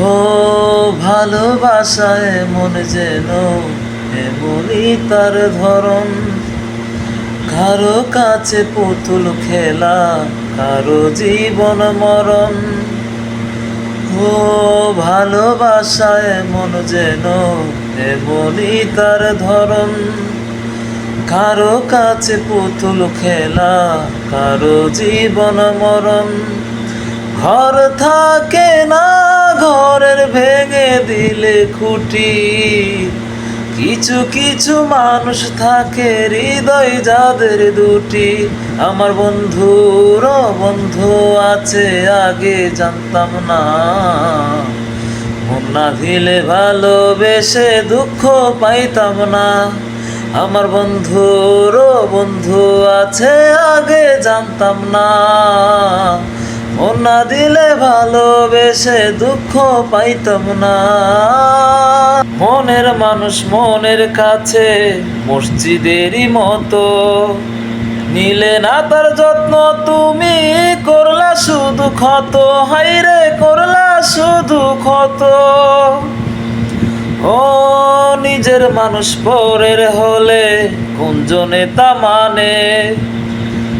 ও ভালোবাসায় মন যেন এমনই তার ধরন। কারও কাছে পুতুল খেলা, কারও জীবন মরণ। ও ভালোবাসায় মন যেন এমনই তার ধরন। কারও কাছে পুতুল খেলা, কারও জীবন মরণ। ঘর থাকে না ভেঙে দিলে খুঁটি। কিছু কিছু মানুষ থাকে হৃদয় যাদের দুটি। আমার বন্ধুর বন্ধু আছে, আগে জানতাম না। না দিলে ভালোবেসে দুঃখ পাইতাম না। আমার বন্ধুর বন্ধু আছে, আগে জানতাম না। মন না দিলে ভালোবেসে দুঃখ পাইতাম না। মনের মানুষ মনের কাছে, মসজিদেরই মতো। নিলে না তার যত্ন, তুমি করলা শুধু ক্ষত। হাইরে করলা শুধু ক্ষত। ও নিজের মানুষ পরের হলে কুঞ্জনে তা মানে।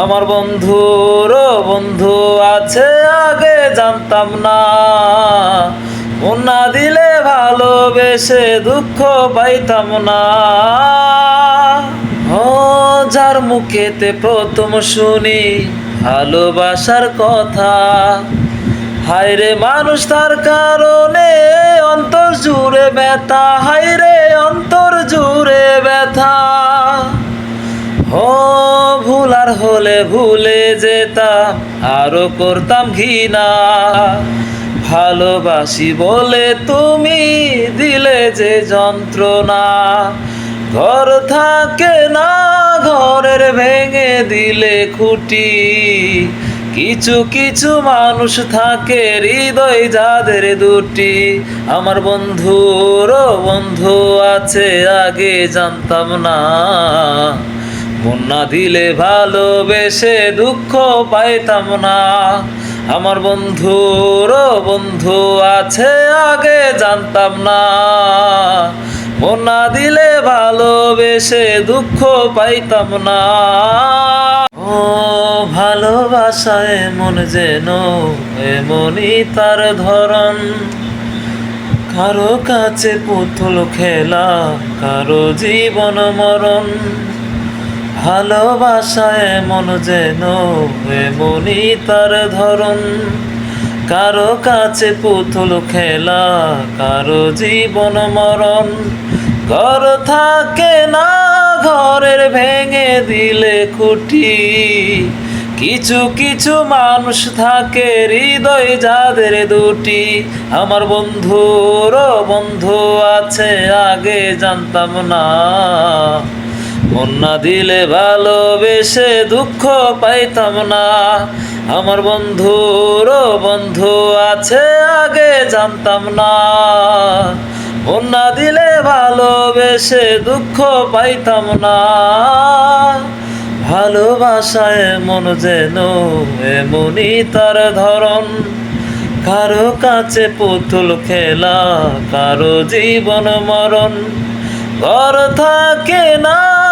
আমার বন্ধুর বন্ধু আছে আগে জানতাম না। না দিলে ভালোবেসে দুঃখ পাইতাম না। ও, যার মুখেতে প্রথম শুনি ভালোবাসার কথা। হায়রে মানুষ তার কারণে অন্তর জুড়ে ব্যথা, হায়রে হলে ভুলে যেতাম আরও করতাম ঘৃণা। ভালোবাসি বলে তুমি দিলে যে যন্ত্রণা। ঘর থাকে না, ঘরের ভেঙে দিলে খুঁটি। কিছু কিছু মানুষ থাকে হৃদয় যাদের দুটি। আমার বন্ধুর বন্ধু আছে, আগে জানতাম না। না দিলে ভালোবেসে দুঃখ পাইতাম না। আমার বন্ধুর বন্ধু আছে, আগে জানতাম না। না দিলে ভালোবেসে দুঃখ পাইতাম না। ও ভালোবাসায় মন যেন এমনই তার ধরন। কারও কাছে পুতুল খেলা, কারও জীবন মরণ। ভালোবাসায় মন যেন এমনই তার ধরন। কারও কাছে পুতুল খেলা, কারও জীবন মরণ। ঘর থাকে না, ঘরের ভেঙে দিলে খুঁটি। কিছু কিছু মানুষ থাকে হৃদয় যাদের দুটি। আমার বন্ধুর বন্ধু আছে, আগে জানতাম না। মন দিলে ভালোবেসে দুঃখ পাইতাম না। আমার বন্ধুর বন্ধু আছে, আগে জানতাম না। মন দিলে ভালোবেসে দুঃখ পাইতাম না। ভালোবাসায় মন যেন এমনই তার ধরন। কারও কাছে পুতুল খেলা, কারও জীবন মরণ। ঘর থাকে না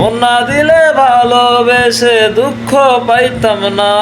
মন দিলে ভালোবেসে দুঃখ পাইতাম না।